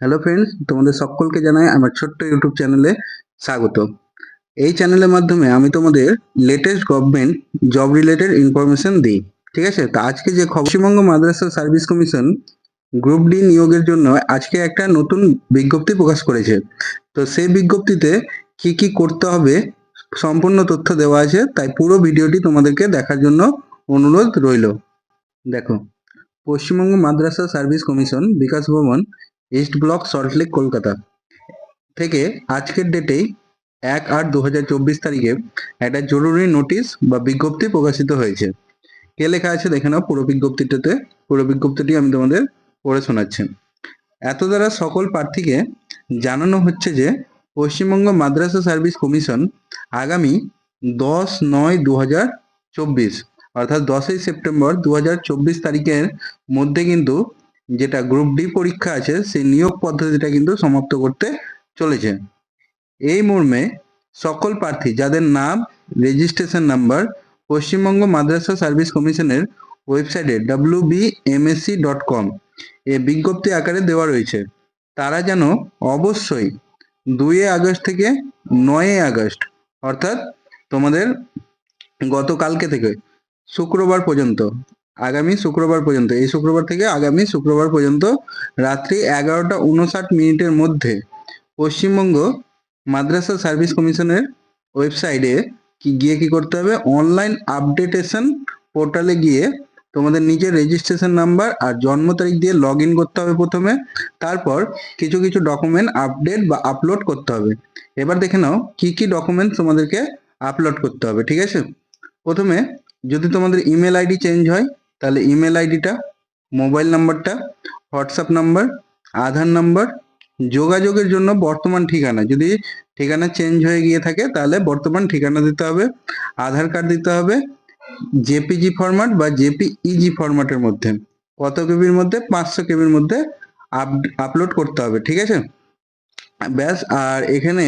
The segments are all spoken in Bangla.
হ্যালো ফ্রেন্ডস তোমাদের সকলকে জানাই আমার ছোট্ট ইউটিউব চ্যানেলে স্বাগত। এই চ্যানেলের মাধ্যমে আমি তোমাদের latest government job related information দিই, ঠিক আছে? তো আজকে যে Paschimbanga Madrasah service commission group D নিয়োগের জন্য আজকে একটা নতুন বিজ্ঞপ্তি প্রকাশ করেছে। তো সেই বিজ্ঞপ্তিতে কি কি করতে হবে, সম্পূর্ণ তথ্য দেওয়া আছে, তাই পুরো ভিডিওটি তোমাদেরকে দেখার জন্য অনুরোধ রইল। দেখো, Paschimbanga Madrasah service commission Bikash Bhavan east block Salt Lake Kolkata থেকে আজকের ডেটেই এক আট দু চব্বিশ তারিখে একটা জরুরি নোটিশ বা বিজ্ঞপ্তি প্রকাশিত হয়েছে। কে লেখা আছে দেখে নাও, পুরো বিজ্ঞপ্তিটাতে। পুরো বিজ্ঞপ্তিটি আমি তোমাদের পড়ে শোনাচ্ছি। এত দ্বারা সকল প্রার্থীকে জানানো হচ্ছে যে পশ্চিমবঙ্গ মাদ্রাসা সার্ভিস কমিশন আগামী দশ নয় দু চব্বিশ, অর্থাৎ দশই সেপ্টেম্বর দু হাজার চব্বিশ তারিখের মধ্যে কিন্তু যেটা গ্রুপ ডি পরীক্ষা আছে, সেই নিয়োগ পদ্ধতিটা কিন্তু সমাপ্ত করতে চলেছে। এই মর্মে সকল প্রার্থী যাদের নাম registration number Paschimbanga Madrasah service কমিশনের ওয়েবসাইটে ডাব্লিউ ডট কম এ বিজ্ঞপ্তি আকারে দেওয়া রয়েছে। তারা যেন অবশ্যই দুই আগস্ট থেকে নয় আগস্ট, অর্থাৎ তোমাদের গতকালকে থেকে শুক্রবার পর্যন্ত আগামী শুক্রবার পর্যন্ত, এই শুক্রবার থেকে আগামী শুক্রবার পর্যন্ত রাত্রি এগারোটা উনষাট মিনিটের মধ্যে পশ্চিমবঙ্গ মাদ্রাসা সার্ভিস কমিশনের ওয়েবসাইটে কি, গিয়ে কি করতে হবে? অনলাইন আপডেটেশন পোর্টালে গিয়ে তোমাদের নিজের রেজিস্ট্রেশন নাম্বার আর জন্ম তারিখ দিয়ে লগ ইন করতে হবে প্রথমে। তারপর কিছু কিছু ডকুমেন্ট আপডেট বা আপলোড করতে হবে। এবার দেখে নাও কি কি ডকুমেন্ট তোমাদেরকে আপলোড করতে হবে, ঠিক আছে? প্রথমে যদি তোমাদের ইমেল আইডি চেঞ্জ হয় তাহলে ইমেল আইডিটা মোবাইল নাম্বারটা হোয়াটসঅ্যাপ নাম্বার আধার নাম্বার যোগাযোগের জন্য বর্তমান ঠিকানা। যদি ঠিকানা চেঞ্জ হয়ে গিয়ে থাকে, তাহলে বর্তমান ঠিকানা দিতে হবে, আধার কার্ড দিতে হবে জেপিজি ফরম্যাট বা জেপি ইজি ফরম্যাটের মধ্যে। কত কেবির মধ্যে? পাঁচশো কেবির মধ্যে আপলোড করতে হবে, ঠিক আছে? ব্যাস, আর এখানে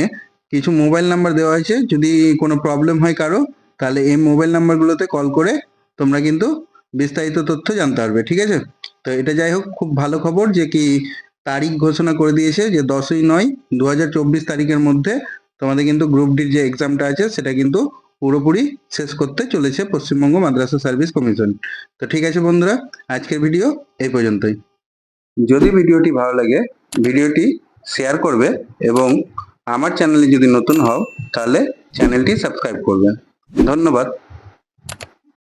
কিছু মোবাইল নাম্বার দেওয়া হয়েছে। যদি কোনো প্রবলেম হয় কারও, তাহলে এই মোবাইল নাম্বারগুলোতে কল করে তোমরা কিন্তু বিস্তারিত তথ্য জানতে পারবে, ঠিক আছে? তো এটা যাই হোক, খুব ভালো খবর যে কি তারিখ ঘোষণা করে দিয়েছে যে দশই নয় দু তারিখের মধ্যে তোমাদের কিন্তু গ্রুপ ডির যে এক্সামটা আছে সেটা কিন্তু পুরোপুরি শেষ করতে চলেছে পশ্চিমবঙ্গ মাদ্রাসা সার্ভিস কমিশন তো ঠিক আছে বন্ধুরা, আজকের ভিডিও এই পর্যন্তই। যদি ভিডিওটি ভালো লাগে, ভিডিওটি শেয়ার করবে এবং আমার চ্যানেলে যদি নতুন হও, তাহলে চ্যানেলটি সাবস্ক্রাইব করবে। ধন্যবাদ।